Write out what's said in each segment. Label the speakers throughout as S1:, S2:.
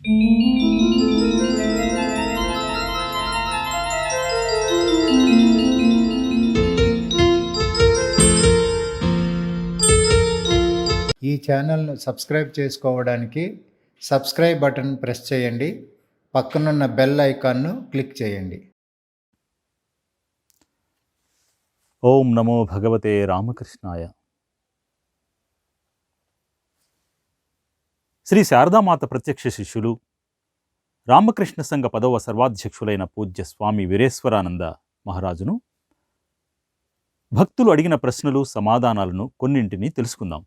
S1: ఈ ఛానల్ను సబ్స్క్రైబ్ చేసుకోవడానికి సబ్స్క్రైబ్ బటన్ ప్రెస్ చేయండి. పక్కనున్న బెల్ ఐకాన్ను క్లిక్ చేయండి.
S2: ఓం నమో భగవతే రామకృష్ణాయ. శ్రీ శారదామాత ప్రత్యక్ష శిష్యులు రామకృష్ణ సంఘ పదవ సర్వాధ్యక్షులైన పూజ్య స్వామి వీరేశ్వరానంద మహారాజును భక్తులు అడిగిన ప్రశ్నలు సమాధానాలను కొన్నింటిని తెలుసుకుందాం.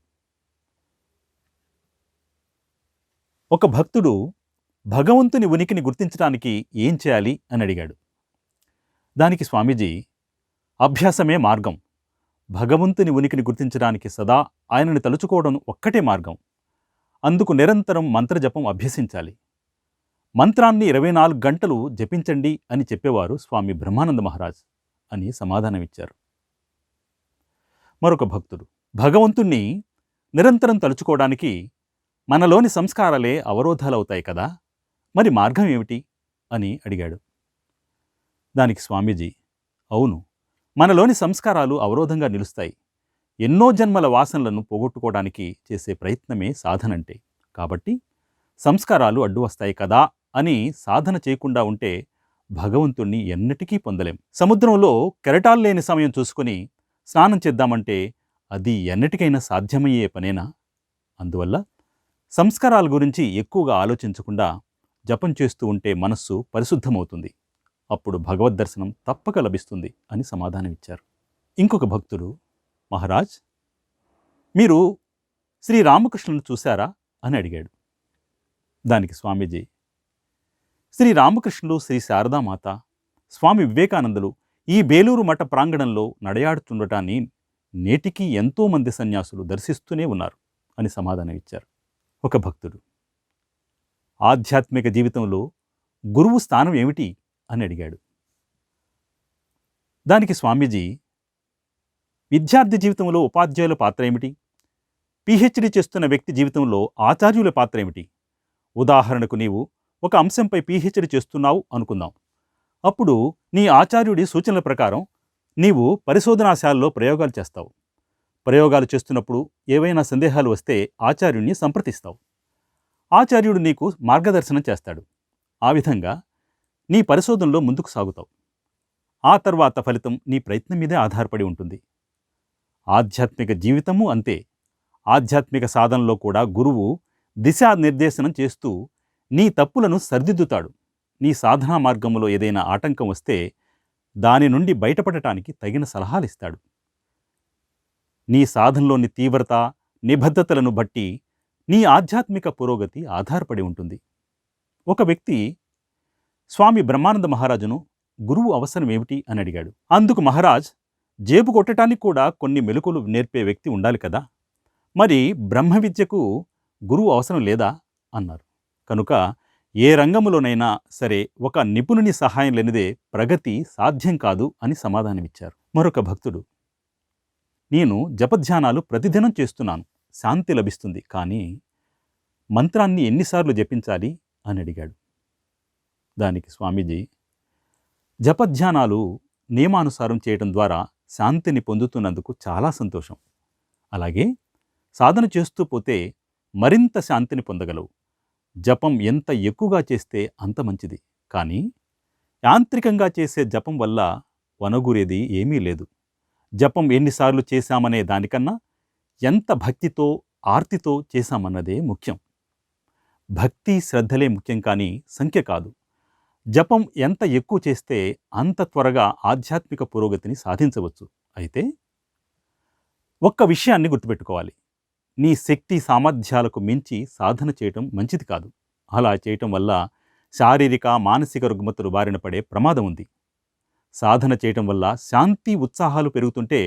S2: ఒక భక్తుడు భగవంతుని ఉనికిని గుర్తించడానికి ఏం చేయాలి అని అడిగాడు. దానికి స్వామీజీ అభ్యాసమే మార్గం. భగవంతుని ఉనికిని గుర్తించడానికి సదా ఆయనని తలుచుకోవడం ఒక్కటే మార్గం. అందుకు నిరంతరం మంత్రజపం అభ్యసించాలి. మంత్రాన్ని ఇరవై నాలుగు గంటలు జపించండి అని చెప్పేవారు స్వామి బ్రహ్మానంద మహారాజ్ అని సమాధానమిచ్చారు. మరొక భక్తుడు భగవంతుణ్ణి నిరంతరం తలుచుకోవడానికి మనలోని సంస్కారాలే అవరోధాలవుతాయి కదా మరి మార్గం ఏమిటి? అని అడిగాడు. దానికి స్వామీజీ అవును మనలోని సంస్కారాలు అవరోధంగా నిలుస్తాయి. ఎన్నో జన్మల వాసనలను పోగొట్టుకోవడానికి చేసే ప్రయత్నమే సాధనంటే. కాబట్టి సంస్కారాలు అడ్డు వస్తాయి కదా అని సాధన చేయకుండా ఉంటే భగవంతుణ్ణి ఎన్నటికీ పొందలేం. సముద్రంలో కెరటాలు లేని సమయం చూసుకొని స్నానం చేద్దామంటే అది ఎన్నటికైనా సాధ్యమయ్యే పనేనా? అందువల్ల సంస్కారాల గురించి ఎక్కువగా ఆలోచించకుండా జపం చేస్తూ ఉంటే మనస్సు పరిశుద్ధమవుతుంది. అప్పుడు భగవద్ దర్శనం తప్పక లభిస్తుంది అని సమాధానమిచ్చారు. ఇంకొక భక్తుడు మహారాజ్ మీరు శ్రీరామకృష్ణుని చూశారా అని అడిగాడు. దానికి స్వామీజీ శ్రీరామకృష్ణులు శ్రీ శారదామాత స్వామి వివేకానందులు ఈ బేలూరు మఠ ప్రాంగణంలో నడయాడుతుండటాన్ని నేటికీ ఎంతోమంది సన్యాసులు దర్శిస్తూనే ఉన్నారు అని సమాధానమిచ్చారు ఒక భక్తుడు. ఆధ్యాత్మిక జీవితంలో గురువు స్థానం ఏమిటి అని అడిగాడు. దానికి స్వామీజీ విద్యార్థి జీవితంలో ఉపాధ్యాయుల పాత్ర ఏమిటి? పిహెచ్డి చేస్తున్న వ్యక్తి జీవితంలో ఆచార్యుల పాత్ర ఏమిటి? ఉదాహరణకు నీవు ఒక అంశంపై పిహెచ్డి చేస్తున్నావు అనుకుందాం. అప్పుడు నీ ఆచార్యుడి సూచనల ప్రకారం నీవు పరిశోధనాశాలలో ప్రయోగాలు చేస్తావు. ప్రయోగాలు చేస్తున్నప్పుడు ఏవైనా సందేహాలు వస్తే ఆచార్యుడిని సంప్రదిస్తావు. ఆచార్యుడు నీకు మార్గదర్శనం చేస్తాడు. ఆ విధంగా నీ పరిశోధనలో ముందుకు సాగుతావు. ఆ తర్వాత ఫలితం నీ ప్రయత్నం మీదే ఆధారపడి ఉంటుంది. ఆధ్యాత్మిక జీవితము అంతే. ఆధ్యాత్మిక సాధనలో కూడా గురువు దిశానిర్దేశనం చేస్తూ నీ తప్పులను సరిదిద్దుతాడు. నీ సాధనా మార్గంలో ఏదైనా ఆటంకం వస్తే దాని నుండి బయటపడటానికి తగిన సలహాలు ఇస్తాడు నీ సాధనలోని తీవ్రత నిబద్ధతలను బట్టి నీ ఆధ్యాత్మిక పురోగతి ఆధారపడి ఉంటుంది. ఒక వ్యక్తి స్వామి బ్రహ్మానంద మహారాజును గురువు అవసరం ఏమిటి అని అడిగాడు. అందుకు మహారాజ్ జేబు కొట్టడానికి కూడా కొన్ని మెలకులు నేర్పే వ్యక్తి ఉండాలి కదా. మరి బ్రహ్మ విద్యకు గురువు అవసరం లేదా? అన్నారు. కనుక ఏ రంగములోనైనా సరే ఒక నిపుణుని సహాయం లేనిదే ప్రగతి సాధ్యం కాదు అని సమాధానమిచ్చారు. మరొక భక్తుడు నేను జపధ్యానాలు ప్రతిదినం చేస్తున్నాను. శాంతి లభిస్తుంది. కానీ మంత్రాన్ని ఎన్నిసార్లు జపించాలి? అని అడిగాడు. దానికి స్వామీజీ జపధ్యానాలు నియమానుసారం చేయడం ద్వారా శాంతిని పొందుతున్నందుకు చాలా సంతోషం. అలాగే సాధన చేస్తూ పోతే మరింత శాంతిని పొందగలవు. జపం ఎంత ఎక్కువగా చేస్తే అంత మంచిది. కానీ యాంత్రికంగా చేసే జపం వల్ల వనగూరేది ఏమీ లేదు. జపం ఎన్నిసార్లు చేశామనే దానికన్నా ఎంత భక్తితో ఆర్తితో చేశామన్నదే ముఖ్యం. భక్తి శ్రద్ధలే ముఖ్యం కానీ సంఖ్య కాదు. జపం ఎంత ఎక్కువ చేస్తే అంత త్వరగా ఆధ్యాత్మిక పురోగతిని సాధించవచ్చు? అయితే ఒక్క విషయాన్ని గుర్తుపెట్టుకోవాలి. నీ శక్తి సామర్థ్యాలకు మించి సాధన చేయటం మంచిది కాదు. అలా చేయటం వల్ల శారీరక మానసిక రుగ్మతలు బారిన పడే ప్రమాదం ఉంది. సాధన చేయటం వల్ల శాంతి ఉత్సాహాలు పెరుగుతుంటే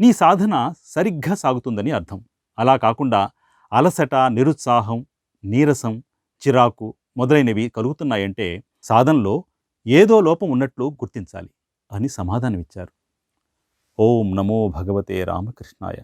S2: నీ సాధన సరిగ్గా సాగుతుందని అర్థం. అలా కాకుండా అలసట నిరుత్సాహం నీరసం చిరాకు మొదలైనవి కలుగుతున్నాయంటే సాధనలో ఏదో లోపం ఉన్నట్లు గుర్తించాలి అని సమాధానమిచ్చారు. ఓం నమో భగవతే రామకృష్ణాయ.